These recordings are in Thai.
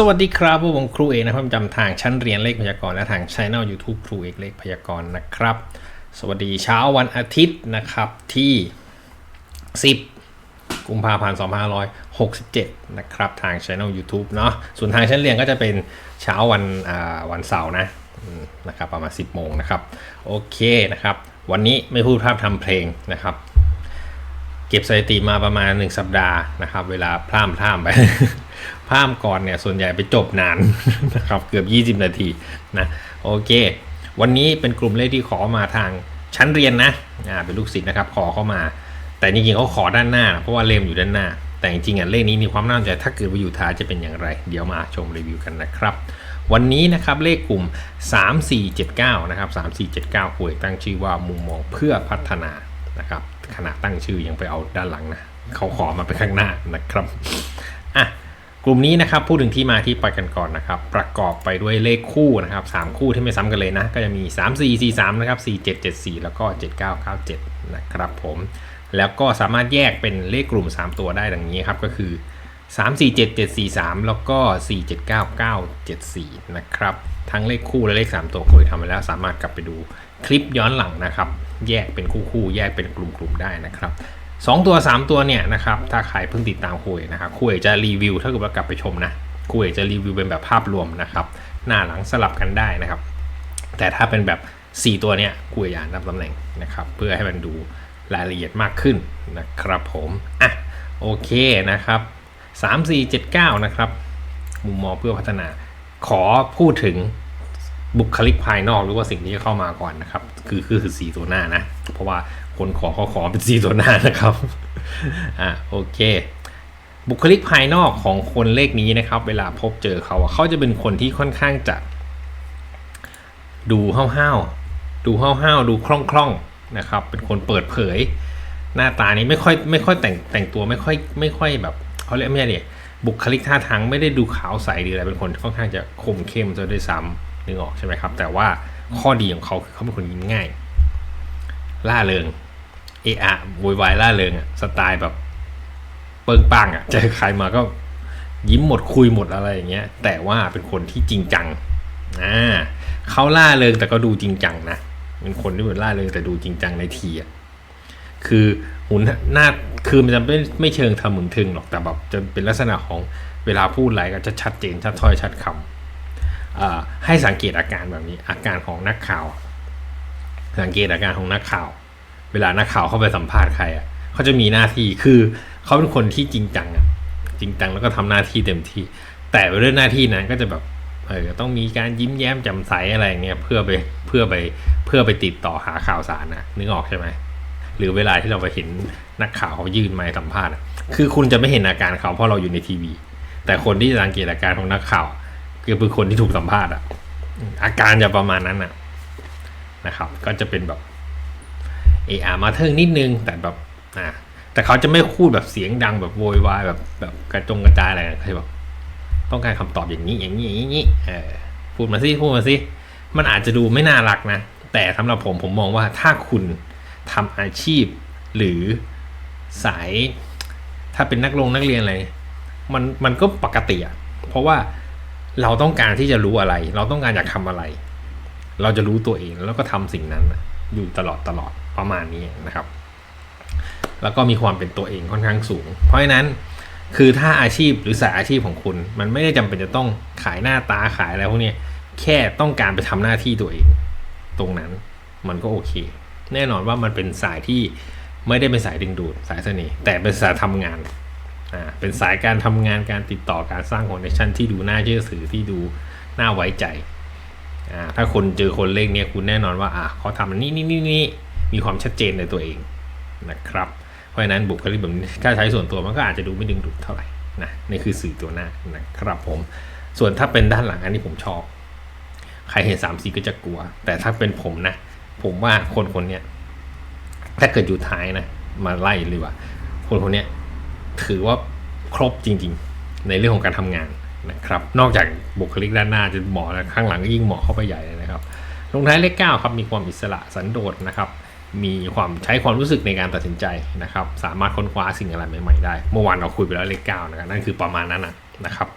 สวัสดีครับผมครูเอกนะครับประจำทางชั้นเรียนเลขพยากรณ์และทางช่อง YouTube ครูเอกเลขพยากรณ์นะครับ สวัสดีเช้าวันอาทิตย์นะครับที่ 10 กุมภาพันธ์2567 นะครับทางช่อง YouTube เนาะส่วนทางชั้นเรียนก็จะเป็นเช้าวันวันเสาร์นะนะครับประมาณ 10 โมงนะครับ โอเคนะครับ วันนี้ไม่พูดภาพทำเพลงนะครับเก็บสถิติมาประมาณ 1 สัปดาห์นะครับ เวลาพร่ามพร่ามไป พร่ามก่อนเนี่ยส่วนใหญ่ไปจบนานนะครับเกือบ 20 นาทีนะโอเค วันนี้เป็นกลุ่มเลขที่ขอมาทางชั้นเรียนนะอ่าเป็นลูกศิษย์นะครับขอเข้ามา แต่จริงๆเขาขอด้านหน้า เพราะว่าเลมอยู่ด้านหน้า แต่จริงๆอะเลขนี้มีความน่าสนใจถ้าเกิดว่าอยู่ท้ายจะเป็นอย่างไร เดี๋ยวมาชมรีวิวกันนะครับ วันนี้นะครับเลขกลุ่ม 3479นะครับ3479คุยตั้งชื่อว่ามุมมองเพื่อพัฒนานะครับขณะตั้งชื่อยังไปเอาด้านหลังนะเขาขอมาไปข้างหน้านะครับ กลุ่มนี้นะครับพูดถึงที่มาที่ไปกันก่อนนะครับ ประกอบไปด้วยเลขคู่นะครับ3คู่ที่ไม่ซ้ำกันเลยนะ ก็จะมี 3 4 4 3นะครับ4 7 7 4 แล้วก็ 7997 นะครับผม แล้วก็สามารถแยกเป็นเลขกลุ่ม 3 ตัวได้ดังนี้ครับ ก็คือ 3 4 7 7 4 3 แล้วก็ 4 7 9 9 7 4 นะครับ ทั้งเลขคู่และเลข 3 ตัวเคยทำไปแล้วสามารถกลับไปดูคลิปย้อนหลังนะครับ แยกเป็นคู่คู่แยกเป็นกลุ่มกลุ่มๆได้นะครับ 2 ตัว 3 ตัวเนี่ยนะครับถ้าใครเพิ่งติดตามคุยนะครับคุยจะรีวิวถ้าเกิดว่ากลับไปชมนะคุยจะรีวิวเป็นแบบภาพรวมนะครับหน้าหลังสลับกันได้นะครับ แต่ถ้าเป็นแบบ 4 ตัวเนี่ยคุยอ่านตามตำแหน่งนะครับเพื่อให้มันดูรายละเอียดมากขึ้นนะครับผมอะโอเคนะครับ 3479 นะครับมุมมองเพื่อพัฒนา ขอพูดถึงบุคลิกภายนอกหรือว่าสิ่งที่จะเข้ามาก่อนนะครับ คือคือคือสีตัวหน้านะ เพราะว่า คนขอขาขอเป็นสีตัวหน้านะครับ อะโอเค บุคลิกภายนอกของคนเลขนี้นะครับ เวลาพบเจอเขาเขาจะเป็นคนที่ค่อนข้างจะ ดูห้าวๆดูห้าวๆดูคล่องๆนะครับ เป็นคนเปิดเผย หน้าตานี้ไม่ค่อยไม่ค่อยแต่งแต่งตัวไม่ค่อยไม่ค่อยแบบเขาเรียกไม่ใช่ดิบุคลิกท่าทางไม่ได้ดูขาวใสหรืออะไรเป็นคนค่อนข้างจะคมเข้มซะด้วยซ้ำนึกออกใช่ไหมครับ แต่ว่าข้อดีของเขาคือเขาเป็นคนยิ้มง่าย ล่าเริง เอะอะโวยวายล่าเริงอะสไตล์แบบ เปิงปังอะเจอใครมาก็ยิ้มหมดคุยหมดอะไรอย่างเงี้ย แต่ว่าเป็นคนที่จริงจังอ่าเขาล่าเริงแต่ก็ดูจริงจังนะเป็นคนที่แบบล่าเริงแต่ดูจริงจังในทีอะคือหุ่นหน้าคือมันจะไม่ไม่เชิงทำมึงทึงหรอกแต่แบบจะเป็นลักษณะของเวลาพูดอะไรก็จะชัดเจนชัดถ้อยชัดคำอ่าให้สังเกตอาการแบบนี้ อาการของนักข่าว สังเกตอาการของนักข่าว เวลานักข่าวเข้าไปสัมภาษณ์ใครอะเขาจะมีหน้าที่คือเขาเป็นคนที่จริงจังอะจริงจังแล้วก็ทำหน้าที่เต็มที่ แต่เรื่องหน้าที่นั้นก็จะแบบเออต้องมีการยิ้มแย้มแจ่มใสอะไรเงี้ยเพื่อไปเพื่อไปเพื่อไปติดต่อหาข่าวสารนะนึกออกใช่ไหมหรือเวลาที่เราไปเห็นนักข่าวเขายื่นไม้สัมภาษณ์อะคือคุณจะไม่เห็นอาการเขาเพราะเราอยู่ในทีวี แต่คนที่สังเกตอาการของนักข่าวคือเป็นคนที่ถูกสัมภาษณ์อะอาการจะประมาณนั้นอะนะครับ ก็จะเป็นแบบ เออามาเทิงนิดนึง แต่แบบอ่าแต่เขาจะไม่พูดแบบเสียงดังแบบโวยวายแบบแบบกระจงกระจายอะไรเขาจะแบบต้องการคำตอบอย่างนี้อย่างนี้อย่างนี้เออพูดมาสิพูดมาสิมันอาจจะดูไม่น่ารักนะ แต่สำหรับผมผมมองว่าถ้าคุณทำอาชีพ หรือสาย ถ้าเป็นนักลงนักเรียนอะไรมันมันก็ปกติอะเพราะว่าเราต้องการที่จะรู้อะไร เราต้องการอยากทำอะไร เราจะรู้ตัวเองแล้วก็ทำสิ่งนั้นอยู่ตลอดตลอด ประมาณนี้นะครับ แล้วก็มีความเป็นตัวเองค่อนข้างสูง เพราะฉะนั้นคือถ้าอาชีพหรือสายอาชีพของคุณ มันไม่ได้จำเป็นจะต้องขายหน้าตาขายอะไรพวกนี้แค่ต้องการไปทำหน้าที่ตัวเอง ตรงนั้นมันก็โอเค แน่นอนว่ามันเป็นสายที่ไม่ได้เป็นสายดึงดูดสายเสน่ห์แต่เป็นสายทำงานอ่าเป็นสายการทำงานการติดต่อการสร้างคอนเนคชั่นที่ดูน่าเชื่อถือที่ดูน่าไว้ใจอ่าถ้าคนเจอคนเลขเนี้ยคุณแน่นอนว่าอ่าเขาทำนนี้นี่นี่นี่ มีความชัดเจนในตัวเองนะครับ เพราะฉะนั้นบุคลิกแบบนี้ถ้าใช้ส่วนตัวมันก็อาจจะดูไม่ดึงดูดเท่าไหร่นะนี่คือสื่อตัวหน้านะครับผม ส่วนถ้าเป็นด้านหลังอันนี้ผมชอบ ใครเห็นสามสีก็จะกลัว แต่ถ้าเป็นผมนะ ผมว่าคนคนเนี้ยถ้าเกิดอยู่ท้ายนะ มาไล่เลยว่า คนคนเนี้ยถือว่าครบจริง ๆ ในเรื่องของการทำงานนะครับ นอกจากบุคลิกด้านหน้าจะเหมาะแล้วข้างหลังก็ยิ่งเหมาะเข้าไปใหญ่เลยนะครับลงท้ายเลขเก้าครับมีความอิสระสันโดษนะครับ มีความใช้ความรู้สึกในการตัดสินใจนะครับ สามารถค้นคว้าสิ่งอะไรใหม่ ๆ ได้ เมื่อวานเราคุยไปแล้วเลขเก้านะครับนั่นคือประมาณนั้นนะครับ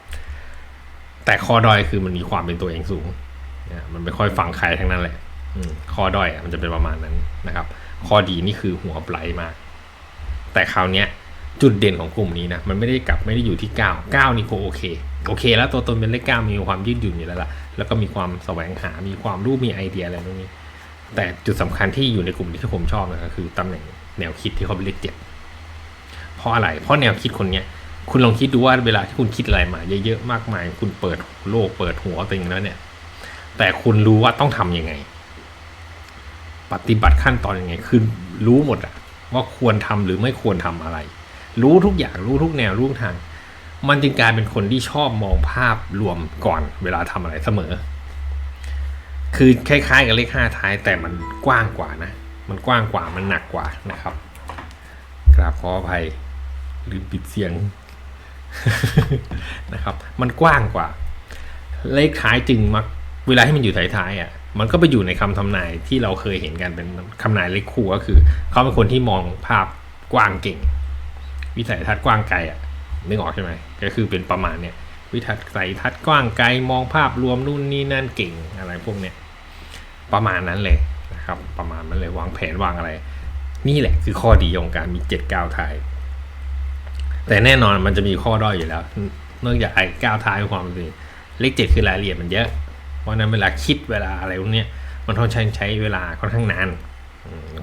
แต่ข้อด้อยคือมันมีความเป็นตัวเองสูงนะมันไม่ค่อยฟังใครทั้งนั้นแหละข้อด้อยมันจะเป็นประมาณนั้นนะครับ ข้อดีนี่คือหัวไบรมาก แต่คราวเนี้ยจุดเด่นของกลุ่มนี้นะมันไม่ได้กลับไม่ได้อยู่ที่ 9 9 นี่ก็โอเค โอเค แล้วตัวตนเป็นเลข9มีความยืดหยุ่นอยู่แล้วล่ะแล้วก็มีความแสวงหา มีความรู้มีไอเดียอะไรพวกนี้ แต่จุดสำคัญที่อยู่ในกลุ่มที่ผมชอบนะคือตำแหน่งแนวคิดที่เขาเป็นเลขเจ็ดเพราะอะไร เพราะแนวคิดคนเนี้ยคุณลองคิดดูว่าเวลาที่คุณคิดอะไรมา เยอะๆมากมาย คุณเปิดโลกเปิดหัวตัวเองแล้วเนี่ย แต่คุณรู้ว่าต้องทำยังไง ปฏิบัติขั้นตอนยังไง คือรู้หมดอะว่าควรทำหรือไม่ควรทำอะไร รู้ทุกอย่างรู้ทุกแนวรู้ทุกทาง มันจึงกลายเป็นคนที่ชอบมองภาพรวมก่อนเวลาทำอะไรเสมอ คือคล้ายๆกับเลขห้าท้ายแต่มันกว้างกว่านะ มันกว้างกว่ามันหนักกว่านะครับ กราบขออภัยลืมปิดเสียงนะครับ มันกว้างกว่า เลขท้ายจึงมักเวลาที่มันอยู่ท้ายๆอะมันก็ไปอยู่ในคำทำนายที่เราเคยเห็นกันเป็นคำนายเลขคู่ก็คือเขาเป็นคนที่มองภาพกว้างเก่ง วิสัยทัศน์กว้างไกลอะนึกออกใช่ไหมก็คือเป็นประมาณเนี้ยวิสัยทัศน์กว้างไกลมองภาพรวมนู่นนี่นั่นเก่งอะไรพวกเนี้ย ประมาณนั้นเลยนะครับ ประมาณนั้นเลยวางแผนวางอะไร นี่แหละคือข้อดีของการมีเจ็ดก้าวท้าย แต่แน่นอนมันจะมีข้อด้อยอยู่แล้วเนื่องจากไอ้ก้าวท้ายความเป็นเลขเจ็ดคือรายละเอียดมันเยอะ เพราะนั้นเวลาคิดเวลาอะไรพวกนี้มันต้องใช้ใช้เวลาค่อนข้างนาน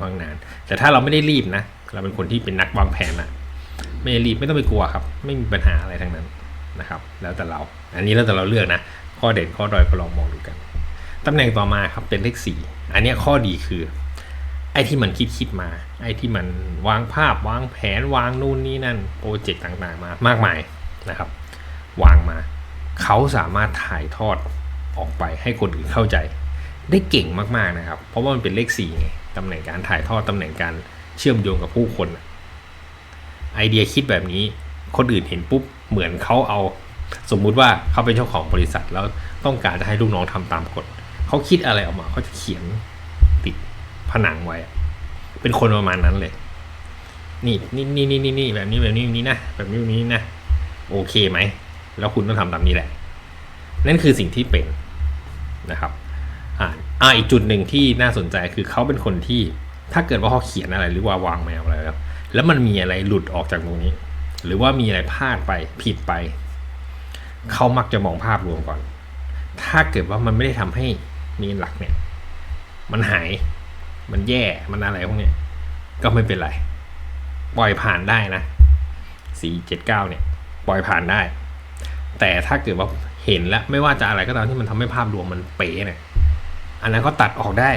ค่อนข้างนาน แต่ถ้าเราไม่ได้รีบนะ เราเป็นคนที่เป็นนักวางแผนอะไม่รีบไม่ต้องไปกลัวครับ ไม่มีปัญหาอะไรทั้งนั้นนะครับ แล้วแต่เรา อันนี้แล้วแต่เราเลือกนะ ข้อเด่นข้อด้อยก็ลองมองดูกัน ตำแหน่งต่อมาครับเป็นเลขสี่อันนี้ข้อดีคือ ไอ้ที่มันคิดคิดมา ไอ้ที่มันวางภาพวางแผนวางนู่นนี่นั่นโปรเจกต์ต่างๆมามากมายนะครับ วางมา เขาสามารถถ่ายทอดออกไปให้คนอื่นเข้าใจ ได้เก่งมากๆนะครับ เพราะว่ามันเป็นเลขสี่ไงตำแหน่งการถ่ายทอดตำแหน่งการเชื่อมโยงกับผู้คนไอเดียคิดแบบนี้คนอื่นเห็นปุ๊บเหมือนเขาเอา สมมุติว่าเขาเป็นเจ้าของบริษัทแล้วต้องการจะให้ลูกน้องทำตามกฎ เขาคิดอะไรออกมาเขาจะเขียนติดผนังไว้ เป็นคนประมาณนั้นเลยนี่นี่นี่นี่นี่นี่แบบนี้แบบนี้แบบนี้นะแบบนี้แบบนี้นะโอเคไหม แล้วคุณต้องทำตามนี้แหละ นั่นคือสิ่งที่เป็นนะครับอ่าอ่าอีกจุดหนึ่งที่น่าสนใจคือเขาเป็นคนที่ถ้าเกิดว่าเขาเขียนอะไรหรือว่าวางแมวอะไรแล้วแล้วมันมีอะไรหลุดออกจากตรงนี้ หรือว่ามีอะไรพลาดไปผิดไป เขามักจะมองภาพรวมก่อน ถ้าเกิดว่ามันไม่ได้ทำให้ มีหลักเนี่ย มันหาย มันแย่ มันอะไรพวกเนี้ย ก็ไม่เป็นไร ปล่อยผ่านได้นะสี่เจ็ดเก้าเนี่ย ปล่อยผ่านได้ แต่ถ้าเกิดว่าเห็นแล้วไม่ว่าจะอะไรก็ตามที่มันทำให้ภาพรวมมันเป๋เนี่ย อันนั้นก็ตัดออกได้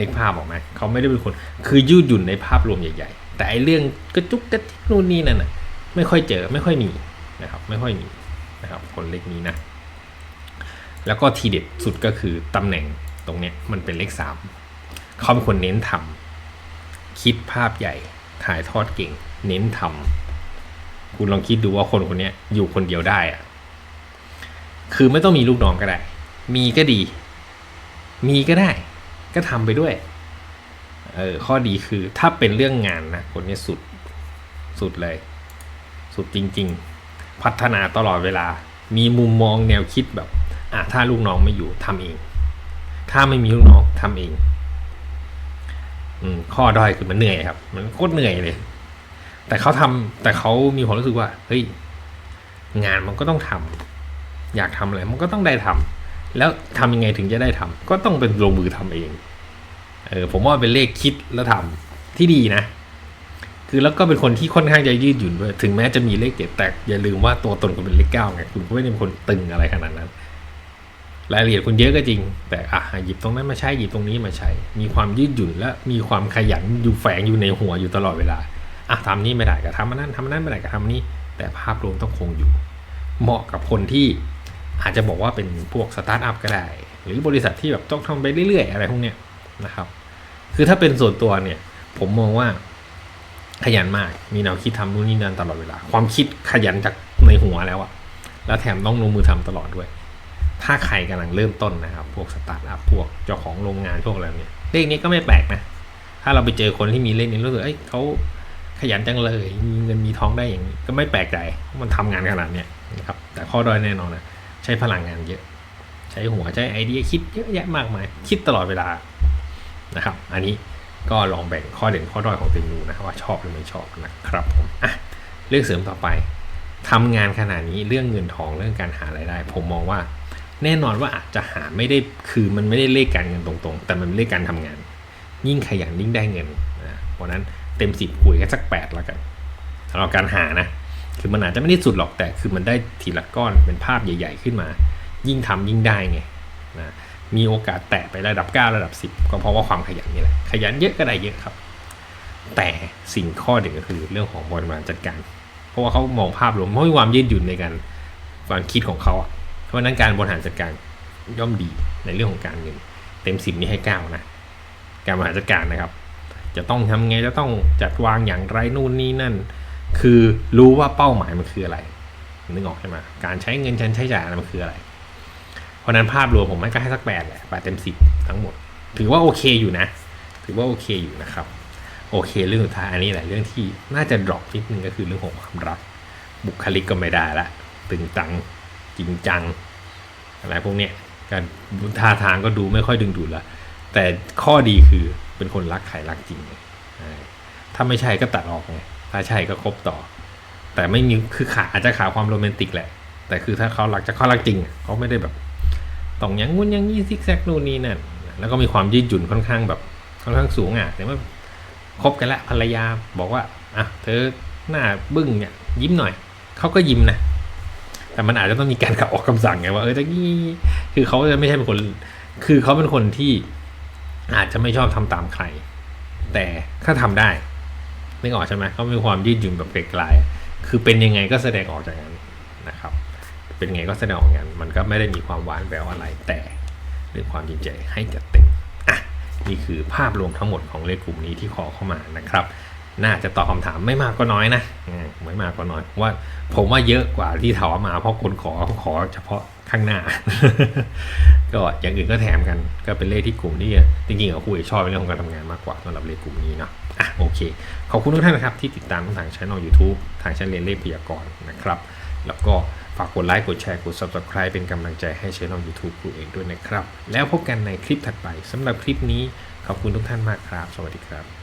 นึกภาพออกไหมเขาไม่ได้เป็นคน คือยืดหยุ่นในภาพรวมใหญ่ ๆ แต่ไอเรื่องกระจุกกระติกนู่นนี่นั่นน่ะ ไม่ค่อยเจอไม่ค่อยมีนะครับ ไม่ค่อยมีนะครับ คนเล็กนี้นะ แล้วก็ทีเด็ดสุดก็คือตำแหน่งตรงเนี้ยมันเป็นเลขสามเขาเป็นคนเน้นทำคิดภาพใหญ่ถ่ายทอดเก่ง เน้นทำคุณลองคิดดูว่าคนคนนี้อยู่คนเดียวได้อะคือไม่ต้องมีลูกน้องก็ได้ มีก็ดี มีก็ได้ ก็ทำไปด้วยเออข้อดีคือถ้าเป็นเรื่องงานนะคนนี้สุดสุดเลย สุดจริง ๆ พัฒนาตลอดเวลา มีมุมมองแนวคิดแบบ อะถ้าลูกน้องไม่อยู่ทำเอง ถ้าไม่มีลูกน้องทำเอง อืมข้อด้อยคือมันเหนื่อยครับ มันโคตรเหนื่อยเลย แต่เขาทำแต่เขามีความรู้สึกว่า เฮ้ย งานมันก็ต้องทำอยากทำอะไรมันก็ต้องได้ทำแล้วทำยังไงถึงจะได้ทำก็ต้องเป็นลงมือทำเอง เออ ผมว่าเป็นเลขคิดแล้วทำที่ดีนะคือแล้วก็เป็นคนที่ค่อนข้างจะยืดหยุ่นด้วย ถึงแม้จะมีเลขเจ็ดแต่อย่าลืมว่าตัวตนคุณเป็นเลขเก้าไง คุณก็ไม่ได้เป็นคนตึงอะไรขนาดนั้น รายละเอียดคุณเยอะก็จริง แต่อะหยิบตรงนั้นมาใช้หยิบตรงนี้มาใช้ มีความยืดหยุ่นและมีความขยันอยู่แฝงอยู่ในหัวอยู่ตลอดเวลาอะทำนี้ไม่ได้ก็ทำอันนั้นทำอันนั้นไม่ได้ก็ทำนี้ แต่ภาพรวมต้องคงอยู่ เหมาะกับคนที่อาจจะบอกว่าเป็นพวกสตาร์ทอัพก็ได้ หรือบริษัทที่แบบต้องทำไปเรื่อยๆ อะไรพวกเนี้ยนะครับ คือถ้าเป็นส่วนตัวเนี่ย ผมมองว่าขยันมาก มีแนวคิดทำนู่นนี่นั่นตลอดเวลา ความคิดขยันจากในหัวแล้วอะแล้วแถมต้องลงมือทำตลอดด้วย ถ้าใครกำลังเริ่มต้นนะครับ พวกสตาร์ทอัพพวกเจ้าของโรงงานพวกอะไรเนี่ยเลขนี้ก็ไม่แปลกนะ ถ้าเราไปเจอคนที่มีเลขนี้รู้สึกเอ้ยเขาขยันจังเลยมีเงินมีท้องได้อย่างนี้ก็ไม่แปลกใจเพราะมันทำงานขนาดเนี้ยนะครับแต่ข้อด้อยแน่นอนนะใช้พลังงานเยอะ ใช้หัวใช้ไอเดียคิดเยอะแยะมากมาย คิดตลอดเวลานะครับ อันนี้ก็ลองแบ่งข้อเด่นข้อด้อยของตัวเองดูนะว่าชอบหรือไม่ชอบนะครับผมอะเรื่องเสริมต่อไปทำงานขนาดนี้เรื่องเงินทองเรื่องการหารายได้ ผมมองว่า แน่นอนว่าอาจจะหาไม่ได้คือมันไม่ได้เลขการเงินตรงๆ แต่มันเป็นเลขการทำงาน ยิ่งขยันยิ่งได้เงินนะเพราะนั้นเต็มสิบคุยกันสักแปดแล้วกันสำหรับการหานะ คือมันอาจจะไม่ได้สุดหรอกแต่คือมันได้ทีละก้อนเป็นภาพใหญ่ ๆ ขึ้นมา ยิ่งทำยิ่งได้ไงนะมีโอกาสแตะไประดับ 9 ระดับ 10 ก็เพราะว่าความขยันนี่แหละขยันเยอะก็ได้เยอะครับ แต่สิ่งข้อเด่นก็คือเรื่องของบริหารจัดการ เพราะว่าเขามองภาพรวมเขามีความยืดหยุ่นในการความคิดของเขาอะ ราะนั้นการบริหารจัดการย่อมดีในเรื่องของการเงิน เต็มสิบนี้ให้เก้านะการบริหารจัดการนะครับ จะต้องทำไงจะต้องจัดวางอย่างไรนู่นนี่นั่น คือรู้ว่าเป้าหมายมันคืออะไรนึกออกใช่ไหมการใช้เงินฉันใช้จ่ายมันคืออะไร เพราะฉะนั้นภาพรวมผมให้ก็ให้สักแปดแหละแปดเต็มสิบทั้งหมด ถือว่าโอเคอยู่นะ ถือว่าโอเคอยู่นะครับ โอเคเรื่องสุดท้ายอันนี้แหละเรื่องที่น่าจะดรอปนิดนึงก็คือเรื่องของความรัก บุคลิกก็ไม่ได้ละ ตึงตัง จริงจัง อะไรพวกเนี้ยการท่าทางก็ดูไม่ค่อยดึงดูดละแต่ข้อดีคือเป็นคนรักใครรักจริงถ้าไม่ใช่ก็ตัดออกไงถ้าใช่ก็คบต่อ แต่ไม่มีคือขาอาจจะขาดความโรแมนติกแหละ แต่คือถ้าเขารักจะเขารักจริงเขาไม่ได้แบบต้องอยังงุ้นอยังงี้ซิกแซกนู่นนี่นั่นแล้วก็มีความยืดหยุ่นค่อนข้างแบบค่อนข้างสูงอะแต่ว่าคบกันล้วภรรยาบอกว่าอะเธอหน้าบึ้งเนี่ยยิ้มหน่อยเขาก็ยิ้มนะ แต่มันอาจจะต้องมีการขับออกคำสั่งไงว่าเออตะกี้คือเขาจะไม่ใช่เป็นคน คือเขาเป็นคนที่อาจจะไม่ชอบทำตามใคร แต่ถ้าทำได้นึกออกใช่ไหมเขามีความยืดหยุ่นแบบไกลๆคือเป็นยังไงก็แสดงออกจากนั้นนะครับ เป็นยังไงก็แสดงออกอย่างนั้นมันก็ไม่ได้มีความหวานแววอะไรแต่เรื่องความจริงใจให้จัดเต็มอะนี่คือภาพรวมทั้งหมดของเลขกลุ่มนี้ที่ขอเข้ามานะครับ น่าจะตอบคำถามไม่มากก็น้อยนะไม่มากก็น้อยว่า ผมว่าเยอะกว่าที่ถามมาเพราะคนขอเขาขอเฉพาะข้างหน้า ก็อย่างอื่นก็แถมกันก็เป็นเลขที่กลุ่มที่จริงๆกับคุยชอบเรื่องของการทำงานมากกว่าสำหรับเลขกลุ่มนี้เนาะอะโอเค ขอบคุณทุกท่านนะครับ ที่ติดตามทางช่อง YouTube ทางช่องเรียนเลขพยากรณ์นะครับ แล้วก็ฝากกดไลค์กดแชร์กด Subscribe เป็นกำลังใจให้ช่อง YouTube ครูเองด้วยนะครับ แล้วพบกันในคลิปถัดไปสำหรับคลิปนี้ขอบคุณทุกท่านมากครับ สวัสดีครับ